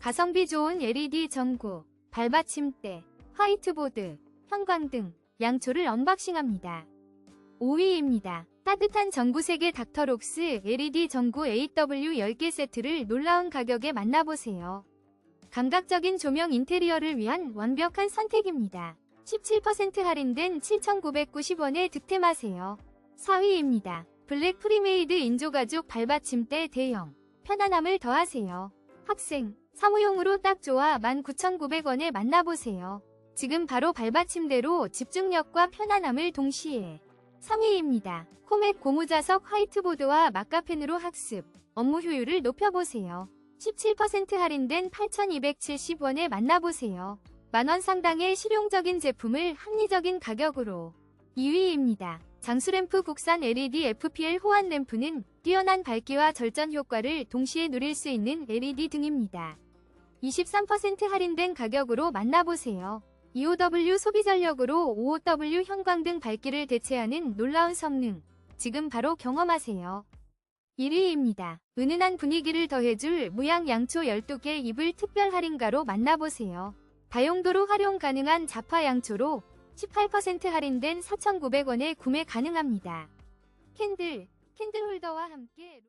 가성비 좋은 LED 전구, 발받침대, 화이트보드, 형광등, 양초를 언박싱합니다. 5위입니다. 따뜻한 전구 세계 닥터록스 LED 전구 AW 10개 세트를 놀라운 가격에 만나보세요. 감각적인 조명 인테리어를 위한 완벽한 선택입니다. 17% 할인된 7,990원에 득템하세요. 4위입니다. 블랙 프리메이드 인조가죽 발받침대 대형. 편안함을 더하세요. 학생, 사무용으로 딱 좋아 19,900원에 만나보세요. 지금 바로 발받침대로 집중력과 편안함을 동시에 3위입니다. 코맥 고무자석 화이트보드와 마카펜으로 학습, 업무 효율을 높여보세요. 17% 할인된 8,270원에 만나보세요. 만원 상당의 실용적인 제품을 합리적인 가격으로 2위입니다. 장수램프 국산 LED FPL 호환 램프는 뛰어난 밝기와 절전 효과를 동시에 누릴 수 있는 LED 등입니다. 23% 할인된 가격으로 만나보세요. EOW 소비 전력으로 OOW 형광등 밝기를 대체하는 놀라운 성능. 지금 바로 경험하세요. 1위입니다. 은은한 분위기를 더해줄 무양 양초 12개 이불 특별 할인가로 만나보세요. 다용도로 활용 가능한 자파 양초로 18% 할인된 4,900원에 구매 가능합니다. 캔들, 캔들 홀더와 함께